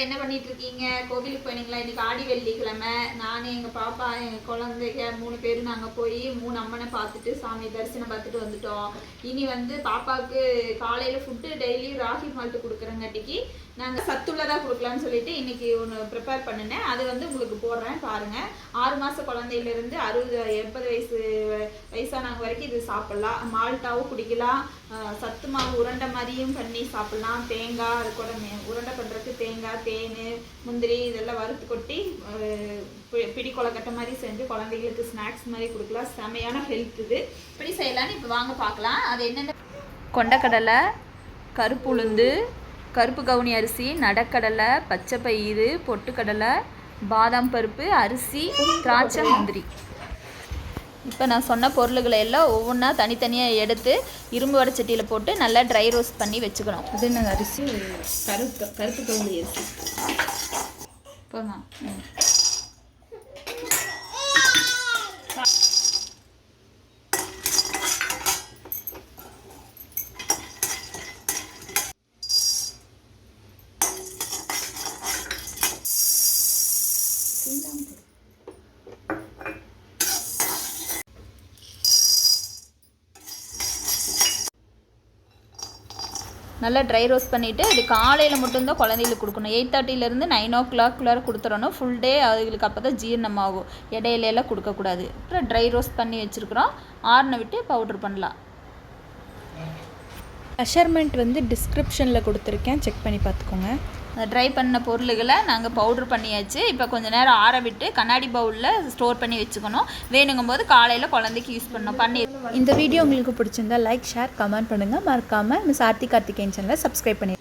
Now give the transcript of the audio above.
எல்லாரும் என்ன பண்ணிட்டு இருக்கீங்க கோவிலுக்கு போனீங்களா? இன்னைக்கு ஆடி வெள்ளிக்கிழமை. நான் எங்க பாப்பா எங்க குழந்தைங்க மூணு பேரும் நாங்க போய் மூணு அம்மனை பார்த்துட்டு சாமி தரிசனம் பார்த்துட்டு வந்துட்டோம். இனி வந்து பாப்பாவுக்கு காலையில ஃபுட்டு டெய்லி ராகி மால்ட்டு கொடுக்குறங்காட்டிக்கு நாங்க சத்துள்ளதா கொடுக்கலாம்னு சொல்லிட்டு இன்னைக்கு ஒன்று ப்ரிப்பேர் பண்ணினேன். அது வந்து உங்களுக்கு போடுறேன் பாருங்க. ஆறு மாச குழந்தையிலேருந்து அறுபது எண்பது வயசு வயசானவங்க வரைக்கும் இது சாப்பிடலாம். மால்ட்டாவும் குடிக்கலாம். சத்து மாவு உருண்டை மாதிரியும் பண்ணி சாப்பிடலாம். தேங்காய் அது கூட உருண்டை பண்ணுறதுக்கு தேங்காய் தேன் முந்திரி இதெல்லாம் வறுத்து கொட்டி பி- பிடி கொலக்கட்டை மாதிரி செஞ்சு குழந்தைகளுக்கு ஸ்நாக்ஸ் மாதிரி கொடுக்கலாம். செமையான ஹெல்த் இது. இப்படி செய்யலாம்னு இப்போ வாங்க பார்க்கலாம். அது என்னென்ன கொண்டக்கடலை கருப்பு உளுந்து கருப்பு கவுனி அரிசி நடக்கடலை பச்சை பயிறு பொட்டுக்கடலை பாதாம் பருப்பு அரிசி திராட்சை முந்திரி. இப்போ நான் சொன்ன பொருள்களை எல்லாம் ஒவ்வொன்றா தனித்தனியாக எடுத்து இரும்பு வடச்சட்டியில் போட்டு நல்லா ட்ரை ரோஸ்ட் பண்ணி வச்சுக்கணும். அது என்னங்க அரிசி? கருப்பு கருப்பு கவுளி அரிசி. போமா நல்லா ட்ரை ரோஸ்ட் பண்ணிவிட்டு இது காலையில் மட்டும்தான் குழந்தைகளுக்கு கொடுக்கணும். எயிட் தேர்ட்டிலேருந்து நைன் ஓ கிளாக்குள்ளார கொடுத்துடணும். ஃபுல் டே அதுகளுக்கு அப்போ தான் ஜீரணமாகும் இடையிலலாம் கொடுக்கக்கூடாது. அப்புறம் ட்ரை ரோஸ்ட் பண்ணி வச்சுருக்குறோம். ஆறின விட்டு பவுட்ரு பண்ணலாம். மெஷர்மெண்ட் வந்து டிஸ்கிரிப்ஷனில் கொடுத்துருக்கேன். செக் பண்ணி பார்த்துக்கோங்க. ட்ரை பண்ண பொருளுகளை நாங்கள் பவுட்ரு பண்ணியாச்சு. இப்போ கொஞ்ச நேரம் ஆற விட்டு கண்ணாடி பவுலில் ஸ்டோர் பண்ணி வச்சுக்கணும். வேணுங்கும் போது காலையில் குழந்தைக்கு யூஸ் பண்ணணும். பண்ணி இந்த வீடியோ உங்களுக்கு பிடிச்சிருந்தா லைக் ஷேர் கமெண்ட் பண்ணுங்கள் மறக்காமல் மிஸ் ஆர்த்தி கார்த்திகேயன் சேனலை சப்ஸ்கிரைப் பண்ணி